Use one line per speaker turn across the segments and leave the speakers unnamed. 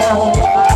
เรา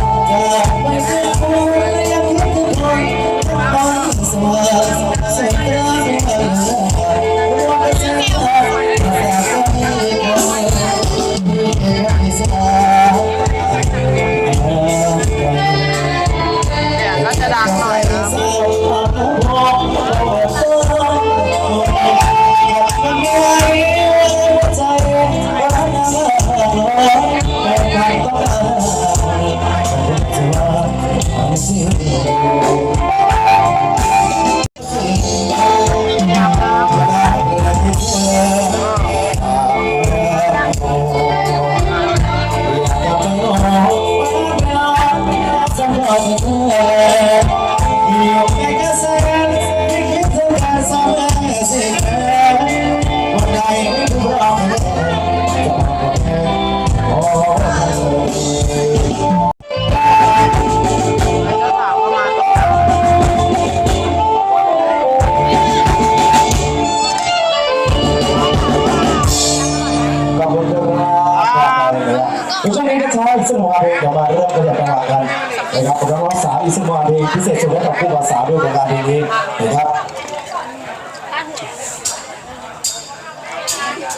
Thank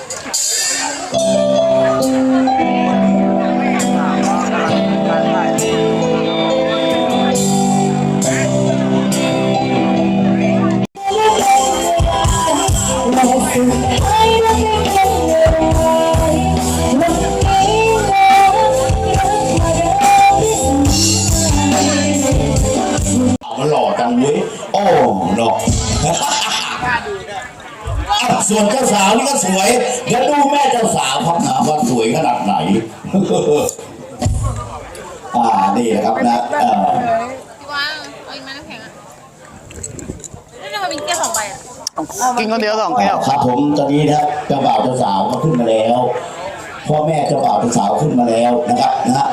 you. กินคนเดี
ยวสองแก้ว
ครับผมตอนนี้นะครับเจ้าบ่าวเจ้าสาวก็ขึ้นมาแล้วพ่อแม่เจ้าบ่าวเจ้าสาวขึ้นมาแล้วนะครับนะฮะ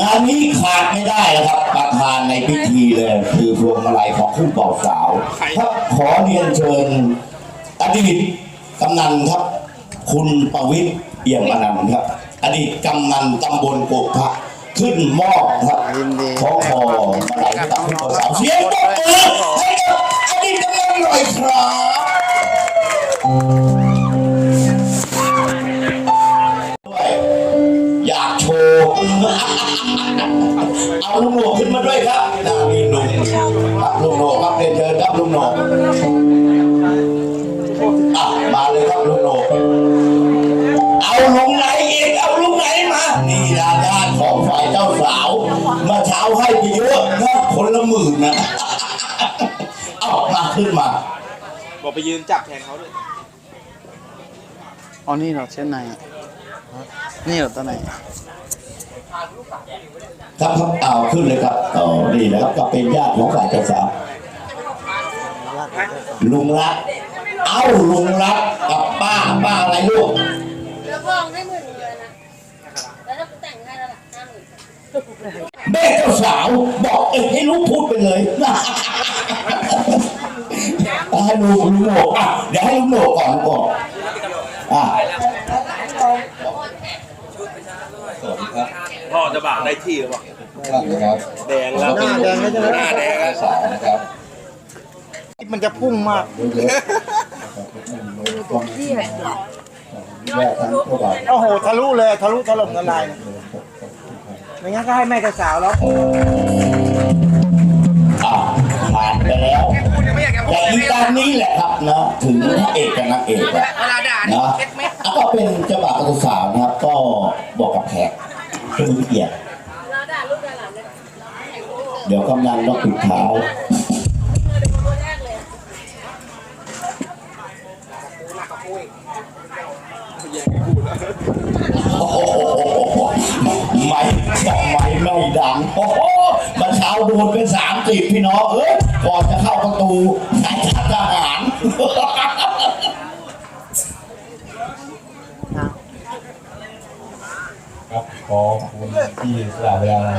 งานนี้ขาดไม่ได้นะครับ ประธานในพิธีเลย คือพวงมาลัยของคู่บ่าวสาวครับขอเรียนเชิญอดีตกำนันครับ คุณประวิทย์เอี่ยมอนันต์ครับ อดีตกำนันตำบลโกกพระขึ้นมอบครับ
ยินดี
ขอขอมาลัยให้กับผู้บ่าวสาวเสียงตบมือให้กับอดีต กำนันหน่อยครับอยากโชว์ เอาลุงโหนกขึ้นมาด้วยครับนามีลุงครับลุงโหนกครับเรียนเชิญครับลุงโหนกอะมาเลยครับลุงโหนกเอาลุงไหนอีกเอาลุงไหนมานี่ดาญาติของฝ่ายเจ้าสาว มาเช้าให้ไปเยอะนะคนละหมื่นนะ ขึ้นมา
บอกไปยืนจับแทนเขาด้วย
อ๋อนี่เหราเช่นไหนอะนี่เหราตัวไหน
ครับครับเอาขึ้นเลยครับอ๋อนี่นะครับก็เป็นญาติของฝ่ายเจ้าสาวลุงรัก เอ้าลุงรักกับป้าป้าอะไรลูก
แล้วพองให้หมื่นเลยนะแล้วถ้ากูแต่งให้แล้วล่ะห้าหมื่น
แม่เจ้าสาวบอกเอ้ยให้ลูกพูดไปเลย ให้ลุงลุงโหนกอะเดี๋ยวให้ลุงโหนกก่อนลุงโหนกอะ
พ่อจะบ่าวได้ที่หรือเปล่า
ครับ
แดงแล้ว
หน้าแดงแล้วใช่ไหม
หน้าแดงแล้ว
สาวนะครับ
มันจะพุ่งมาก
เยอะๆตัวที่แยกทั้งผู้บ่าว
โอ้โหทะลุเลยทะลุถล่มทลายไม่งั้นก็ให้แม่กับสาวแล้ว
อะผ่านไปแล้ว แต่อีตอนนี้แหละครับนะถึงพระเอกกับนางเอกแล้ว
เวลาด่า
นะแล้วก็เป็นเจ้าบ่าวกับเจ้าสาวนะครับ ก็บอกกับแขกผู้มีเกียรติ
เวลาด่าลูกด่าหลานเลย
เดี๋ยวกำนันต้องปิดเท้า
ตัวแรกเลย
โอ้โหไม่บอกไม่ไม่ดัง โอ้โหมาเช้าโดนเป็นสามสิบพี่น้องเอ้ยก่อนจะเข้าประตูใช้ทหาร
ครับขอขอบคุณที่สละเวลา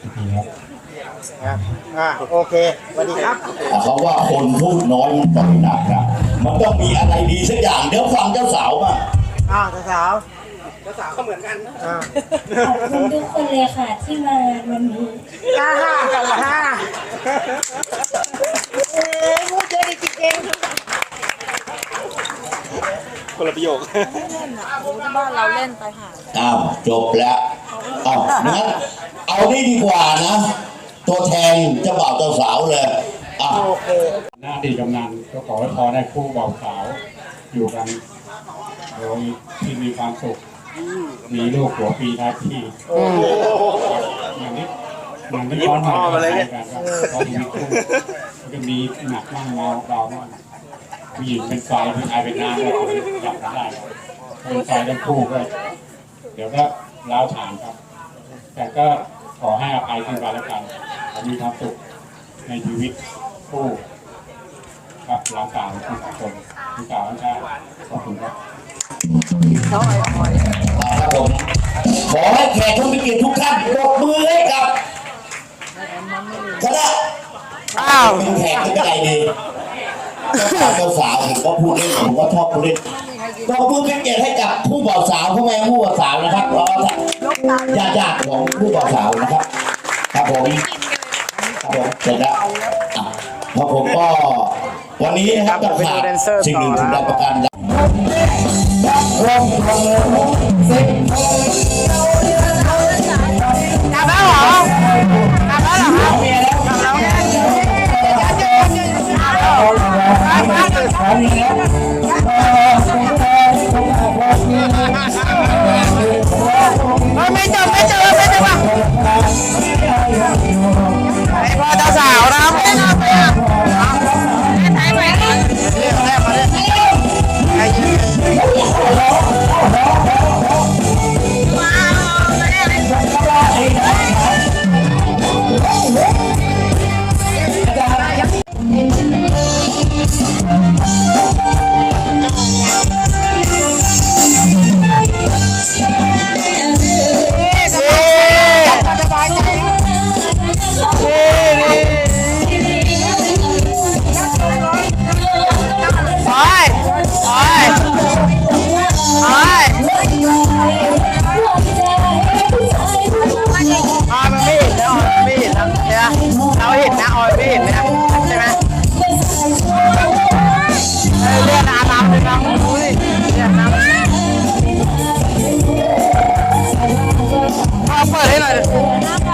พิธีครับ
อ่าโอเคสวัสดีครับ
เขาว่าคนพูดน้อยมันต่อยหนักนะมันต้องมีอะไรดีสักอย่างเดี๋ยวฟังเจ้าสาวมา
อ่าสาว
เจ้าสาวก็เหมือนกัน
อ่า
ขอบคุณทุกคนเลยค่ะที่มาวันนี้
ฮ่าฮ่าฮ่าเอ้ยพูด เยอะจริง
คนละประโยค
บ้านเราเล่นไปหา
อ้าวจบแล้วอ้าวงั้นเอานี่ดีกว่านะ ตัวแทนเจ้าบ่าวเจ้าสาวเลยอะ
ๆโอเค
หน้าที่กำนันก็ขอให้พอได้คู่บ่าวสาว อยู่กันโดยที่มีความสุข มีลูกหัวปีท้ายที่
โอเค
อย่างนี้ อย่างนี้ร้อนหน่อยกันครับเพราะชีคู่มันก็มีหนักบ้างเบาเบาบ้างผู้หญิงเป็นไฟผู้ชายเป็นน้ำก็คือจับได้เป็นไฟทั้งคู่ก็เดี๋ยวก็ล้าวฉานครับ แต่ก็ขอให้อภัยซึ่งกันและกันมีความสุขในชีวิตคู่ครับหลานสาวทุกคนทุกสาวทั้งชาติขอบคุณครับ
ครับผมขอให้แขกผู้มีเกียรติทุกท่านปรบมือให้กับ คณะ
อ้าว
เป็นแขกที่เป็นไรดีเจ้าสาวเจ้าสาวผมก็พูดเล่นผมก็ชอบพูดเล่นปรบมือเป็นเกียรติให้กับผู้บ่าวสาวผู้แม่ผู้บ่าวสาวนะครับแล้วก็ญาติญาติๆของผู้บ่าวสาวนะครับ ครับผมครับผมเสร็จแล้วอะครับผมก็วันนี้นะครับจะขาดสิ่งหนึ่งถึ
ง
ได้ประ
กัน
ก เ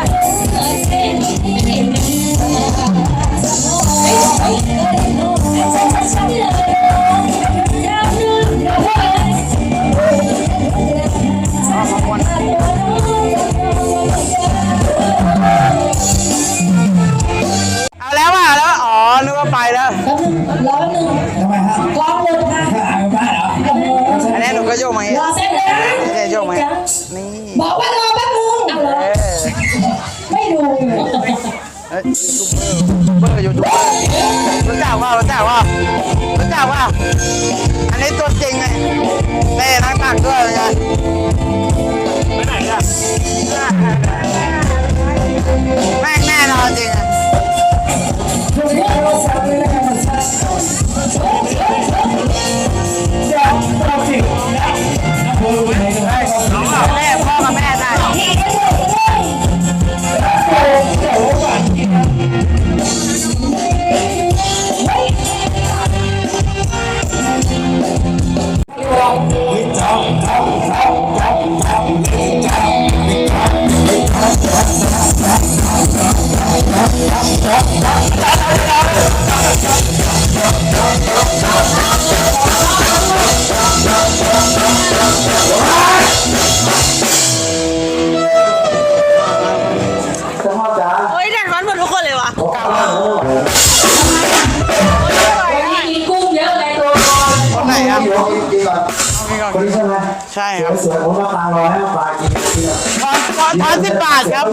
ค
รับ
สวยผมมาตาลอยให้มาปลากินกินอะ
ทอนทอนทอนสิบบาทครับ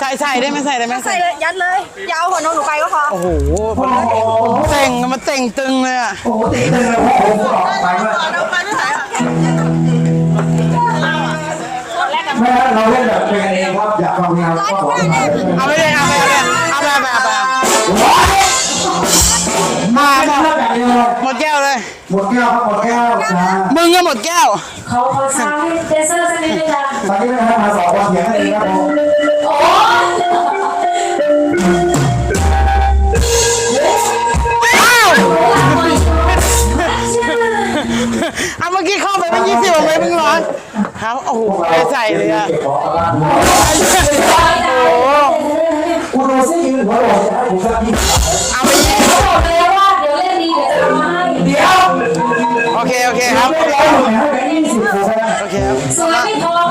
ใส่ใส่ได้ไหมใส่ได้ไหม
ใส่เลยยัดเลยอยาวหัวนมหนูไปก็พอ
โอ้โหมันเต่งมันเต่งตึงเลยอะ
โอ้โหตีเลยนะพ่อผมก็ออกไปว่า
เอาไปไม่ใส่
แม่เราเล่นแบบเป็นกันเองครับอยากฟังงานก็บอกมา
เอาไปเลยเอาไปเลยเอาไปเอาไปเอาไปเอามา
ไม่
หม
ได้
ด
แบบเดียว
ห มดแก้วเลย
หมดแก้วครับหมดแก้วนะ
มึงก็หมดแก้ว
เขาเขาสร้างให้เดซเซอร์สักนิดนึงค่ะ
ตอนนี้ไม่ได้มาสองคนเถียงกันเองครับผม
โอ้
อ้าวเอาเมื่อกี้เข้าไปเป็นยี่สิบเอาไปเป็นร้อยครับโอ้โหไม่ใส่เลยอะ
เก็บของกลับบ้าน
โอ้โห
คุณโรซี่ยืนหัวโหลจะให้ผมสักยี่สิบ
เอาไปยี่
บำให้
เดี๋ยว
โอเค โอเคครับ
เราหน่อยให้ไปยี่สิบผมนะ
โอเคครับ
สวยไม่พอ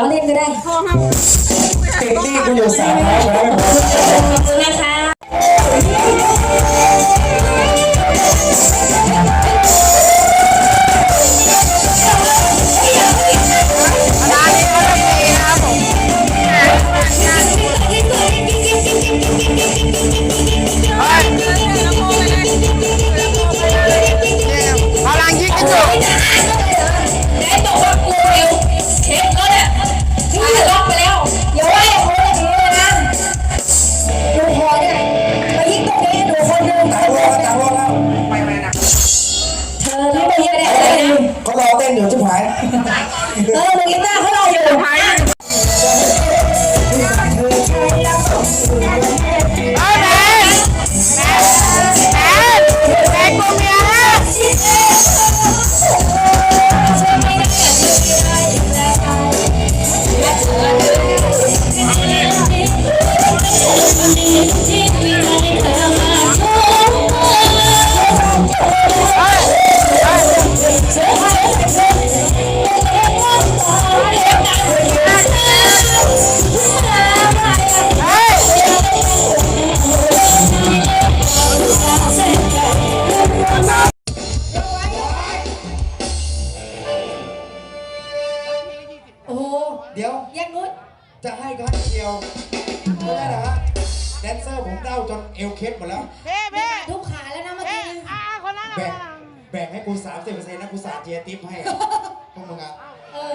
ล้อ
เล่นก็ได้
ติดนี่กูอยู่สามร้อยแล้วไม่พอ
ขอบคุณนะคะ
เอ
จะให้ครั้งเดียวไม่ได้นะฮะแดนเซอร์ผมเด้าจนเอวเคล็ดหมดแล้ว
เพ่เพ่
ทุกขาแล้วนะเมื่อกี้นะ
อ่าคนนั้น
แบ่งแบ่งให้กูสามสิบเปอร์เซ็นต์นะกูสาเจียติปให้อะพวกมึงอะ
เออ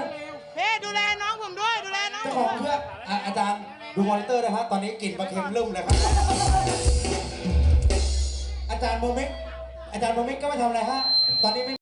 เพ่ดูแลน้องผมด้วย ดูแลน้อง
เจ้าของเพื่อนอะอาจารย์ดูมอนิเตอร์นะฮะตอนนี้กลิ่นปลาเค็มเริ่มเลยครับ อาจารย์โมเมกอาจารย์โมเมกก็ไม่ทำอะไรฮะตอนนี้ไม่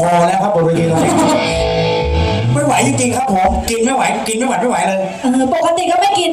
พ
อ
แล้วครับบนเวทีเราไม่ไหวจริงๆครับผม กินไม่ไหว กินไม่ไหวไม่ไหวเลย
ปกติก็ไม่กิน